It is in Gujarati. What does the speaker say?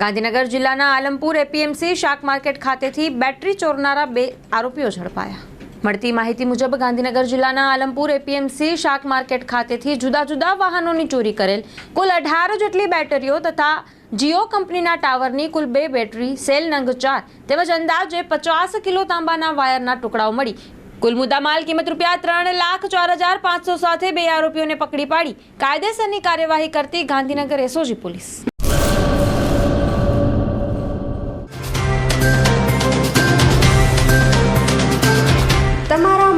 ગાંધીનગર જિલ્લાના આલમપુર એપીએમસી શાક માર્કેટ ખાતેથી બેટરી ચોરનારા બે આરોપીઓ ઝડપાયા. મળતી માહિતી મુજબ ગાંધીનગર જિલ્લાના આલમપુર એપીએમસી શાક માર્કેટ ખાતેથી જુદા જુદા વાહનોની ચોરી કરેલ કુલ અઢાર જેટલી બેટરીઓ તથા જીઓ કંપનીના ટાવરની કુલ બે બેટરી, સેલ નંગ ચાર તેમજ અંદાજે પચાસ કિલો તાંબાના વાયરના ટુકડાઓ મળી. કુલ મુદ્દામાલ કિંમત રૂપિયા ત્રણ લાખ ચાર હજાર પાંચસો સાથે બે આરોપીઓને પકડી પાડી. કાયદેસરની કાર્યવાહી કરતી ગાંધીનગર એસઓજી પોલીસ.